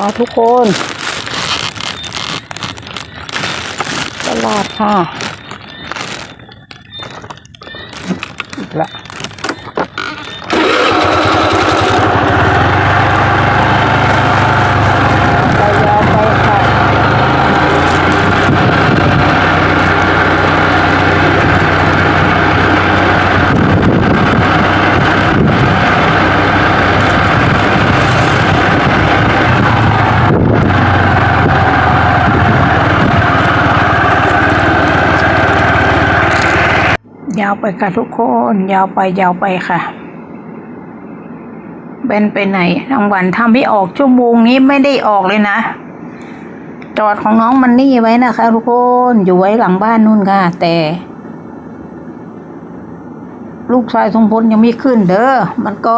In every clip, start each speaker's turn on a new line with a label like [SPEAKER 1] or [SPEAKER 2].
[SPEAKER 1] ปลาทุกคนตลาดค่ะอีกละไปยาวไปค่ะ ยาวไปค่ะทุกคน ยาวไปยาวไปค่ะเบนไปไหนทั้งวันทำไม่ออกชั่วโมงนี้ไม่ได้ออกเลยนะ จอดของน้องมันนี่ไว้นะคะ ทุกคนอยู่ไว้หลังบ้านนู่นค่ะ แต่ ลูกชายทรงพลยังไม่ขึ้นเด้อมันก็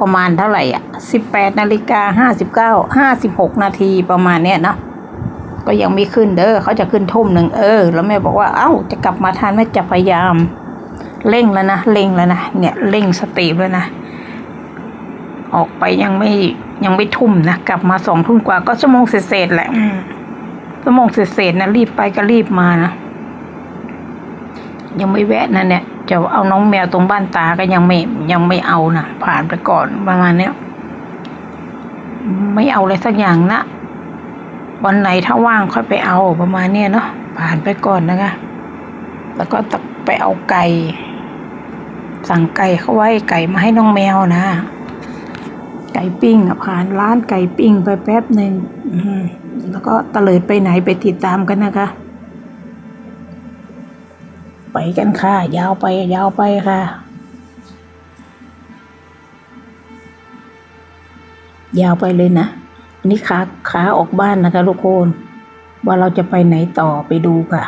[SPEAKER 1] ประมาณเท่าไหร่อะสิบแปดนาฬิกาห้าสิบเก้าห้าสิบหกนาทีประมาณเนี้ยนะก็ยังไม่ขึ้นเด้อเขาจะขึ้นทุ่มหนึ่งเออ แล้วแม่บอกว่าเอ้าจะกลับมาทานแม่จะพยายาม เร่งแล้วนะเร่งแล้วนะเนี่ยเร่งสติแล้วนะ ออกไปยังไม่ยังไม่ทุ่มนะกลับมาสองทุ่มกว่าก็ชั่วโมงเศษๆแหละอืมชั่วโมงเศษๆนะรีบไปก็รีบมานะยังไม่แวะนะเนี่ยจะเอาน้องแมวตรงบ้านตาก็ยังไม่ยังไม่เอานะผ่านไปก่อนประมาณเนี้ยไม่เอาอะไรสักอย่างนะวันไหนถ้าว่างค่อยไปเอาประมาณเนี้ยเนาะผ่านไปก่อนนะคะ แล้วก็ต้องไปเอาไก่ สั่งไก่เขาไว้ไก่มาให้น้องแมวนะ ไก่ปิ้งผ่านร้านไก่ปิ้งไปแป๊บหนึ่งแล้วก็ตะเลิดไปไหนไปติดตามกันนะคะ ไปกันค่ะ ยาวไปยาวไปค่ะ ยาวไปเลยนะอันนี้ขาขาออกบ้านนะคะทุกคนว่าเราจะไปไหนต่อไปดูค่ะ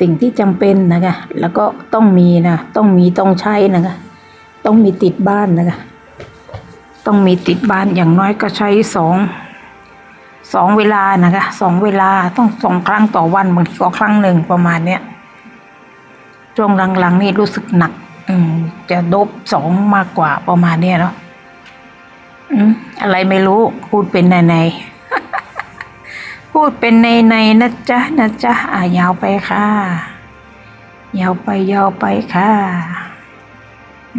[SPEAKER 1] สิ่งที่จำเป็นนะคะแล้วก็ต้องมีนะต้องมีต้องใช้นะคะต้องมีติดบ้านนะคะต้องมีติดบ้านอย่างน้อยก็ใช้สองสองเวลานะคะสองเวลาต้องสองครั้งต่อวันบางทีก็ครั้งหนึ่งประมาณเนี้ยช่วงหลังๆนี่รู้สึกหนัก อืม จะโดบสองมากกว่าประมาณเนี้ยเนาะอืมอะไรไม่รู้พูดเป็นในใน พูดเป็นในในนะจ๊ะนะจ๊ะอะยาวไปค่ะ ยาวไปยาวไปค่ะ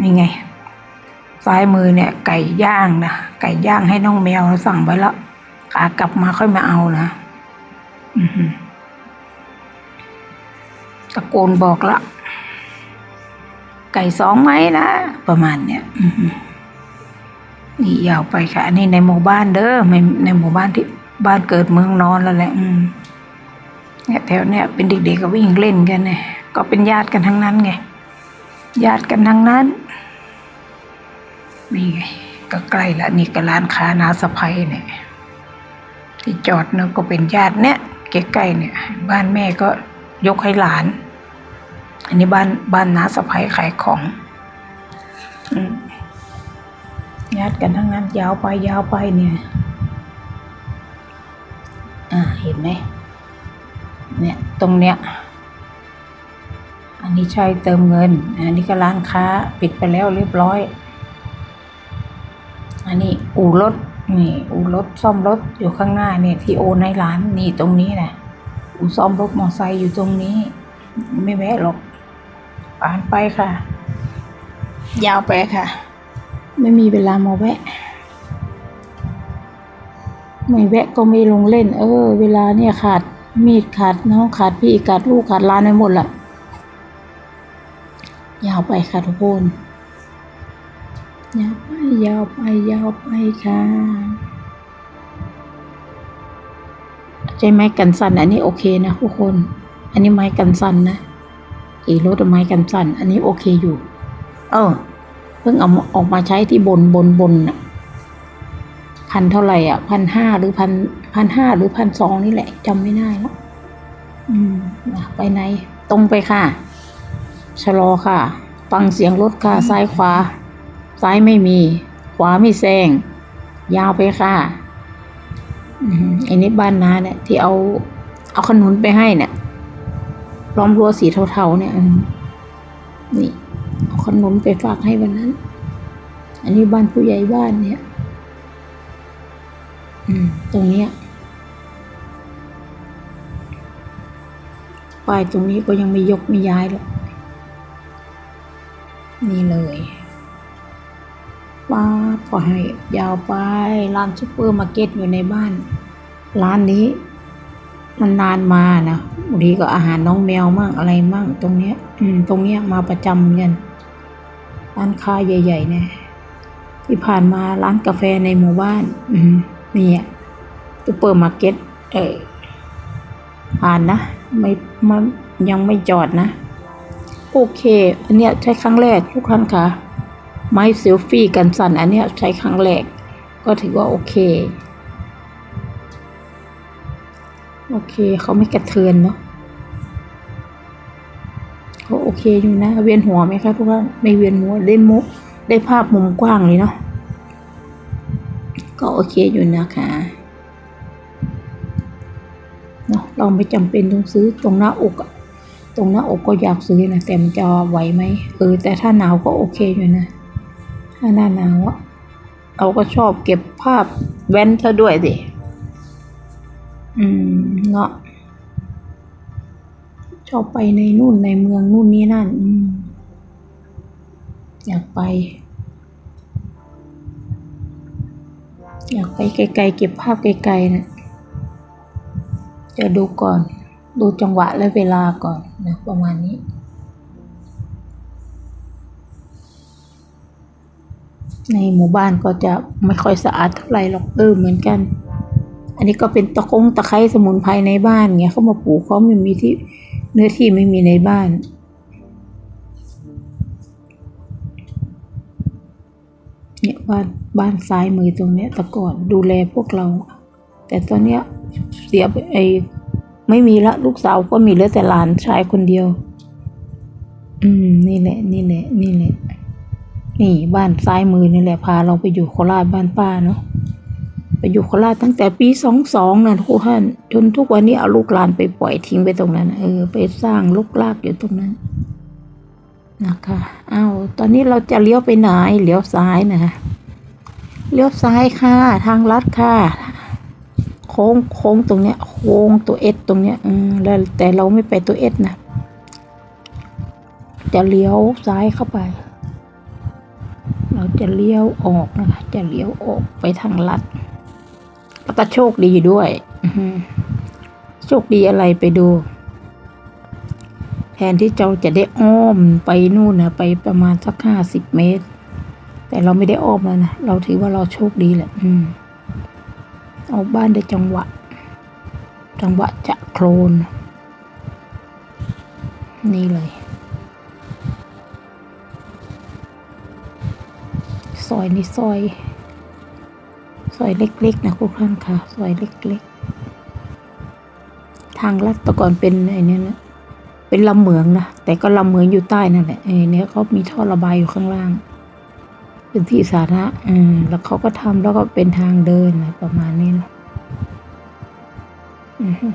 [SPEAKER 1] นี่ไงซ้ายมือเนี่ย ไก่ย่างนะไก่ย่างให้น้องแมวสั่งไว้แล้วขากลับมาค่อยมาเอานะอือหือตะโกนบอกละ ไก่สองไหมนะ ประมาณเนี้ยอือหือนี่ยาวไปค่ะ อันนี้ในหมู่บ้านเด้อไม่ในหมู่บ้านที่ บ้านเกิดเมืองนอนแล้วแหละอืมเนี่ยแถวเนี้ยเป็นเด็กๆก็วิ่งเล่นกันเนี่ยก็เป็นญาติกันทั้งนั้นไงญาติกันทั้งนั้นนี่ไงก็ใกล้ละนี่ก็ร้านค้านาสะพายเนี่ย ที่จอดเนาะก็เป็นญาติเนี่ยใกล้ๆเนี่ย บ้านแม่ก็ยกให้หลาน อันนี้บ้านบ้านนาสะพายขายของญาติกันทั้งนั้นยาวไปยาวไปเนี่ย ไหมเนี่ยตรงเนี้ยอันนี้ใช่เติมเงิน อันนี้ก็ร้านค้าปิดไปแล้วเรียบร้อย อันนี้อู่รถนี่อู่รถซ่อมรถอยู่ข้างหน้าเนี่ยที่โอนให้ร้านนี่ตรงนี้นะอู่ซ่อมรถมอไซค์อยู่ตรงนี้ ไม่แวะหรอกผ่านไปค่ะ ยาวไปค่ะ ไม่มีเวลามาแวะ ไม่แวะก็ไม่ลงเล่น เออ เวลาเนี่ยขาดมีดขาดน้องขาดพี่ขาดลูกขาดร้านไปหมดละยาวไปค่ะทุกคนยาวไปยาวไปยาวไปค่ะใช่ไม้กันสั่นอันนี้โอเคนะทุกคน อันนี้ไม้กันสั่นนะอีรถไม้กันสั่น อันนี้โอเคอยู่ เออเพิ่งเอามาออกมาใช้ที่บนบนบนน่ะ พันเท่าไหร่อะพันห้าหรือพันพันห้าหรือพันสองนี่แหละจำไม่ได้แล้วอืมอะไปไหน ตรงไปค่ะ ชะลอค่ะ ฟังเสียงรถค่ะ ซ้ายขวา ซ้ายไม่มี ขวาไม่แซง ยาวไปค่ะอืมอันนี้บ้านนาเนี่ย ที่เอา เอาขนุนไปให้เนี่ยล้อมรั้วสีเทาๆเนี่ยอืมนี่เอาขนมไปฝากให้วันนั้น อันนี้บ้านผู้ใหญ่บ้านเนี่ยอืม ตรงเนี้ยป้ายตรงนี้ก็ยังไม่ยกไม่ย้ายหรอก นี่เลยป้าก็ให้ยาวไปร้านซุปเปอร์มาร์เก็ตอยู่ในบ้าน ร้านนี้นานๆมานะบางทีก็อาหารน้องแมวมั่งอะไรมั่งตรงเนี้ย อืม ตรงเนี้ยมาประจำเหมือนกันร้านค้าใหญ่ๆเนี่ยที่ผ่านมาร้านกาแฟในหมู่บ้าน อืม มีอะซูเปอร์มาร์เก็ตเออผ่านนะ ไม่ไม่ยังไม่จอดนะ โอเค อันเนี้ยใช้ครั้งแรกทุกท่านค่ะ ไม้เซลฟี่กันสั่น อันเนี้ยใช้ครั้งแรก ก็ถือว่าโอเค โอเคเขาไม่กระเทือนเนาะเขาโอเคอยู่นะ เวียนหัวไหมคะทุกท่านไม่เวียนหัวได้มุได้ภาพมุมกว้างเลยเนาะ ก็โอเคอยู่นะคะเนาะเราไม่จำเป็นต้องซื้อตรงหน้าอกอะตรงหน้าอกก็อยากซื้อนะแต่มันจะไหวไหมเออ แต่ถ้าหนาวก็โอเคอยู่นะ ถ้าหน้าหนาวอะเราก็ชอบเก็บภาพแว้นเธอด้วยสิอืมเนาะชอบไปในนู่นในเมืองนู่นนี่นั่นออยากไป อยากไปไกลๆเก็บภาพไกลๆนะจะดูก่อน ดูจังหวะและเวลาก่อนนะประมาณนี้ในหมู่บ้านก็จะไม่ค่อยสะอาดเท่าไหร่หรอกเออเหมือนกัน อันนี้ก็เป็นตะกงตะไคร้สมุนไพรในบ้านเงี้ยเขามาปลูกเขาไม่มีที่เนื้อที่ไม่มีในบ้าน เนี่ยบ้านบ้านซ้ายมือตรงเนี้ยแต่ก่อนดูแลพวกเรา แต่ตอนเนี้ยเสียไปไอไม่มีละลูกสาวก็มีเหลือแต่หลานชายคนเดียว อืม นี่แหละ นี่แหละ นี่แหละ นี่บ้านซ้ายมือนี่แหละพาเราไปอยู่โคราชบ้านป้าเนาะไปอยู่โคราชตั้งแต่ปีสองสองนะทุกท่านจนทุกวันนี้เอาลูกหลานไปปล่อยทิ้งไปตรงนั้น เออ ไปสร้างลูกลากอยู่ตรงนั้น นะคะเอาวตอนนี้เราจะเลี้ยวไปไหนเลี้ยวซ้ายนะเลี้ยวซ้ายค่ะ ทางลัดค่ะ โค้งโค้งตรงเนี้ย โค้งตัวเอสตรงเนี้ย อืมแล้วแต่เราไม่ไปตัวเอสนะจะเลี้ยวซ้ายเข้าไป เราจะเลี้ยวออกนะคะ จะเลี้ยวออกไปทางลัดแล้วก็โชคดีด้วยโชคดีอะไรไปดู แทนที่เราจะได้อ้อมไปนู่นนะไปประมาณสักห้าสิบเมตร แต่เราไม่ได้อ้อมแล้วนะ เราถือว่าเราโชคดีแหละ อืม เอาบ้านได้จังหวะ จังหวะจะโคลน นี่เลย ซอยนี้ซอย ซอยเล็กๆนะทุกท่านค่ะ ซอยเล็กๆ ทางลัดแต่ก่อนเป็นไอ้นี่นะ เป็นลำเหมืองนะ แต่ก็ลำเหมืองอยู่ใต้นั่นแหละเออเนี่ยเขามีท่อระบายอยู่ข้างล่าง เป็นที่สาธารณะเออแล้วเขาก็ทำแล้วก็เป็นทางเดินนะประมาณนี้นะอือฮึ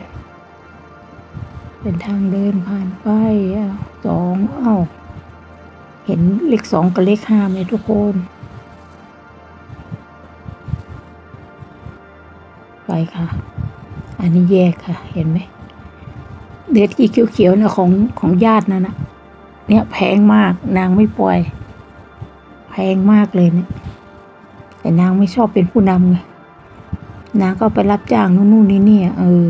[SPEAKER 1] เป็นทางเดินผ่านไปอ้าวสองเอ้าเห็นเลขสองกับเลขห้าไหมทุกคนไปค่ะ อันนี้แยกค่ะ เห็นไหม เดือดที่เขียวๆนะของของญาตินั่นนะเนี่ยแพงมากนางไม่ปล่อย แพงมากเลยเนี่ยแต่นางไม่ชอบเป็นผู้นำไงนางก็ไปรับจ้างนู่นนู่นนี่นี่เออ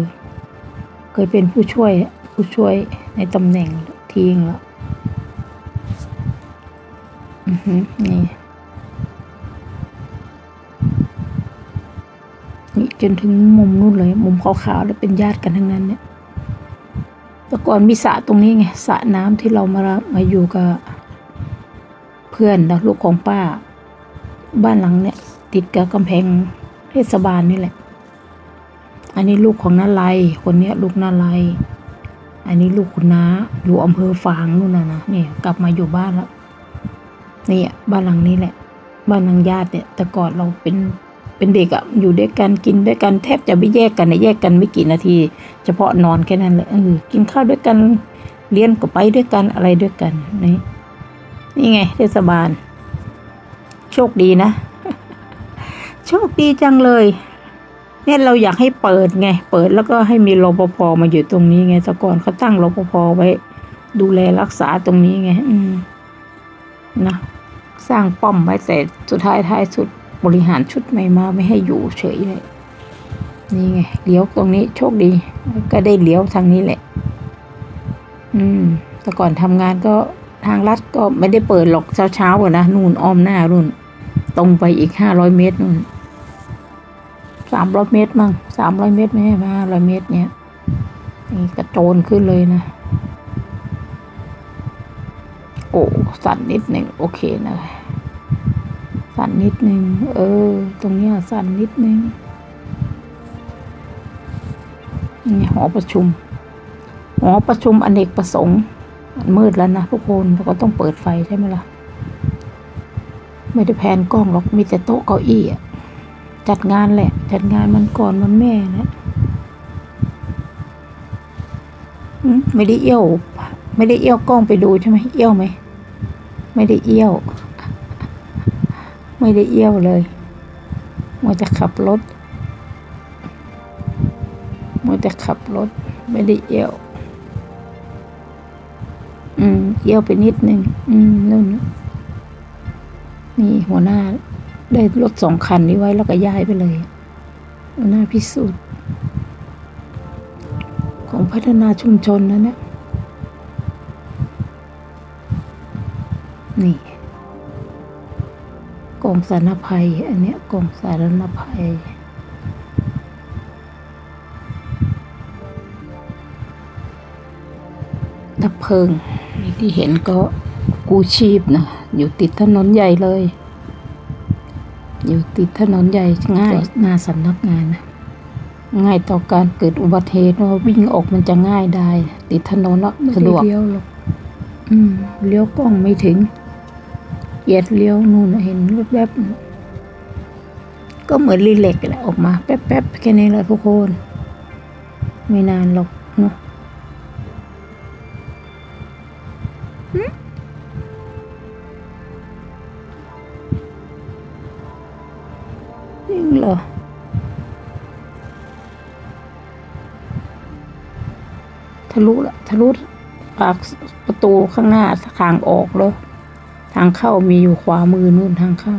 [SPEAKER 1] เคยเป็นผู้ช่วยผู้ช่วยในตำแหน่งทีงแล้วอือหือนี่นี่จนถึงมุมนู่นเลย มุมขาวๆแล้วเป็นญาติกันทั้งนั้นเนี่ย ก่อนมีสระตรงนี้ไงสระน้ำที่เรามามาอยู่กับเพื่อนนะลูกของป้า บ้านหลังเนี่ย ติดกับกำแพงเทศบาลนี่แหละ อันนี้ลูกของน้าไลคนเนี้ยลูกน้าไลอันนี้ลูกคุณน้าอยู่อำเภอฝางนู่นน่ะนะเนี่ยกลับมาอยู่บ้านแล้วนี่บ้านหลังนี้แหละ บ้านนางญาติเนี่ยแต่ก่อนเราเป็น เป็นเด็กอะอยู่ด้วยกันกินด้วยกันแทบจะไม่แยกกันนะแยกกันไม่กี่นาที เฉพาะนอนแค่นั้นเลยเออกินข้าวด้วยกันเรียนก็ไปด้วยกันอะไรด้วยกันนี่นี่ไง เทศบาล โชคดีนะ โชคดีจังเลย เนี่ยเราอยากให้เปิดไง เปิดแล้วก็ให้มีรปภมาอยู่ตรงนี้ไงแต่ก่อนเขาตั้งรปภไว้ ดูแลรักษาตรงนี้ไง อืมนะสร้างป้อมไว้แต่สุดท้ายท้ายสุด บริหารชุดใหม่มาไม่ให้อยู่เฉยเลยนี่ไงเลี้ยวตรงนี้โชคดี ก็ได้เลี้ยวทางนี้แหละ อืม แต่ก่อนทำงานก็ทางลัดก็ไม่ได้เปิดหรอกเช้าเช้าอะนะนู่นอ้อมหน้านู่น ตรงไปอีกห้าร้อยเมตรนู่นสามร้อยเมตรมั้งสามร้อยเมตรไหมห้าร้อยเมตร เนี่ยนี่กระโจนขึ้นเลยนะโอ้สั่นนิดหนึ่งโอเคนะ สั่นนิดหนึ่งเออ ตรงเนี้ยสั่นนิดหนึ่งนี่หอประชุม หอประชุมอเนกประสงค์มันมืดแล้วนะทุกคนเราก็ต้องเปิดไฟใช่ไหมล่ะ ไม่ได้แพนกล้องหรอกมีแต่โต๊ะเก้าอี้อะจัดงานแหละ จัดงานมันก่อนมันแม่นะอืมไม่ได้เอี้ยว ไม่ได้เอี้ยวกล้องไปดูใช่ไหมเอี้ยวไหม ไม่ได้เอี้ยว ไม่ได้เอี้ยวเลยมัวจะขับรถมัวจะขับรถ ไม่ได้เอี้ยว อืม เอี้ยวไปนิดนึง อืมนู่นนี่หัวหน้า ได้รถสองคันนี้ไว้แล้วก็ย้ายไปเลย หัวหน้าพิสูจน์ ของพัฒนาชุมชนนะเนี่ย องสารภัย อันเนี้ยกองสารภัย ดับเพลิงนี่ที่เห็นก็กู้ชีพนะ อยู่ติดถนนใหญ่เลย อยู่ติดถนนใหญ่ง่ายหน้าสำนักงานนะง่ายต่อการเกิดอุบัติเหตุว่าวิ่งออกมันจะง่ายได้ ติดถนนแล้วสะดวกเลี้ยวหรอกอืมเลี้ยวกล้องไม่ถึง เหยียดเลี้ยวนู่นเห็นแวบๆก็เหมือนรีเล็กแหละออกมาแป๊บๆแค่นี้แหละทุกคน ไม่นานหรอกเนาะหึจริงเหรอทะลุละทะลุปากประตูข้างหน้าทางออกแล้ว ทางเข้ามีอยู่ขวามือนู่นทางเข้า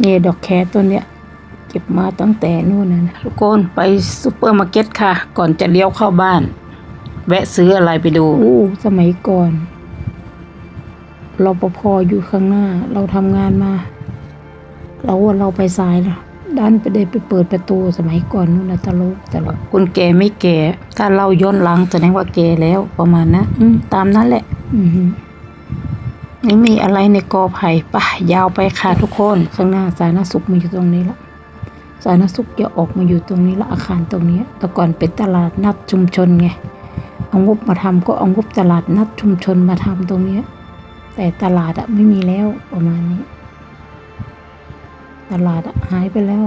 [SPEAKER 1] เนี่ยดอกแคตัวเนี้ยเก็บมาตั้งแต่นู่นนะนะทุกคนไปซูเปอร์มาร์เก็ตค่ะ ก่อนจะเลี้ยวเข้าบ้าน แวะซื้ออะไรไปดูอู้สมัยก่อนรปภอยู่ข้างหน้า เราทำงานมา เราว่าเราไปสายแล้วดันไปได้ไปเปิดประตูสมัยก่อนนู่นนะตลกตลกคุณแก่ไม่แก่ถ้าเราย้อนหลังแสดงว่าแก่แล้วประมาณนะอืมตามนั้นแหละ อือ หือไม่มีอะไรในกอไผ่ปะยาวไปค่ะทุกคนข้างหน้าสาธารณสุขมาอยู่ตรงนี้ละสาธารณสุขจะออกมาอยู่ตรงนี้ละอาคารตรงนี้แต่ก่อนเป็นตลาดนัดชุมชนไงเอางบมาทำก็เอางบตลาดนัดชุมชนมาทำตรงเนี้ยแต่ตลาดอะไม่มีแล้วประมาณนี้ ตลาดอะหายไปแล้ว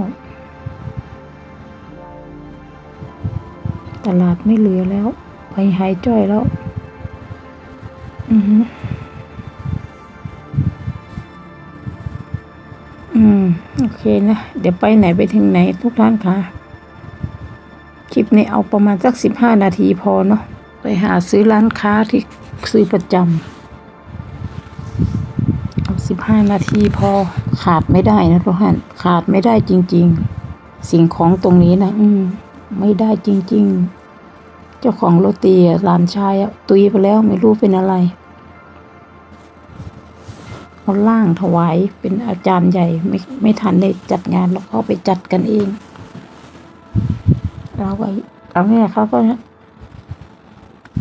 [SPEAKER 1] ตลาดไม่เหลือแล้ว ไปหายจ้อยแล้ว อือ เคนะ เดี๋ยวไปไหนไปถึงไหนทุกท่านคะคลิปนี้เอาประมาณสักสิบห้านาทีพอเนาะไปหาซื้อร้านค้าที่ซื้อประจำเอาสิบห้านาทีพอขาดไม่ได้นะทุกท่านขาดไม่ได้จริง ๆ สิ่งของตรงนี้นะอืมไม่ได้จริง ๆ เจ้าของโรตีหลานชายอะตุยไปแล้วไม่รู้เป็นอะไร เอาล่างถวายเป็นอาจารย์ใหญ่ไม่ไม่ทันได้จัดงานแล้วเขาไปจัดกันเอง เราก็เราแม่เขาก็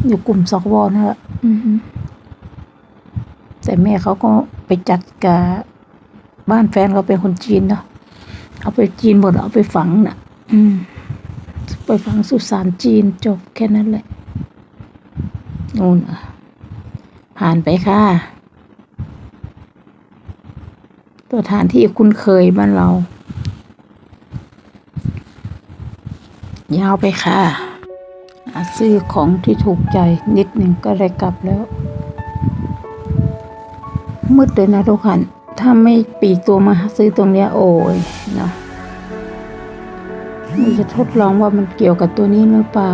[SPEAKER 1] อยู่กลุ่มสกวนั่นแหละอือฮึแต่แม่เขาก็ไปจัดกับบ้านแฟนเขาเป็นคนจีนเนาะเอาไปจีนหมดเอาไปฝังน่ะ อืม ไปฝังสุสานจีนจบแค่นั้นแหละนู่นอะผ่านไปค่ะ สถานที่คุ้นเคยบ้านเรา ยาวไปค่ะซื้อของที่ถูกใจนิดหนึ่งก็ได้กลับแล้ว มืดเลยนะทุกคนถ้าไม่ปีตัวมาซื้อตรงเนี้ยโอ้ยเนาะมันจะทดลองว่ามันเกี่ยวกับตัวนี้หรือเปล่า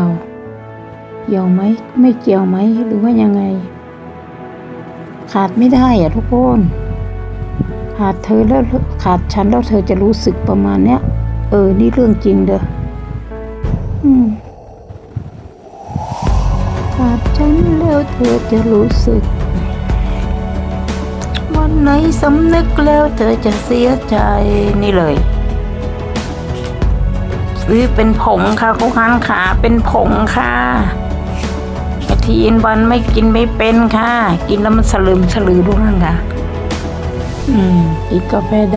[SPEAKER 1] เกี่ยวไหม ไม่เกี่ยวไหม หรือว่ายังไง ขาดไม่ได้อะทุกคน ขาดเธอแล้วขาดฉันแล้วเธอจะรู้สึกประมาณเนี้ย เออ นี่เรื่องจริงเด้อขาดฉันแล้วเธอจะรู้สึก วันไหนสำนึกแล้วเธอจะเสียใจนี่เลยซื้อเป็นผงค่ะคุกคันขาเป็นผงค่ะกะทีอินวันไม่กินไม่เป็นค่ะ กินแล้วมันสลืมสลือด้วยค่ะ ఈ కఫేద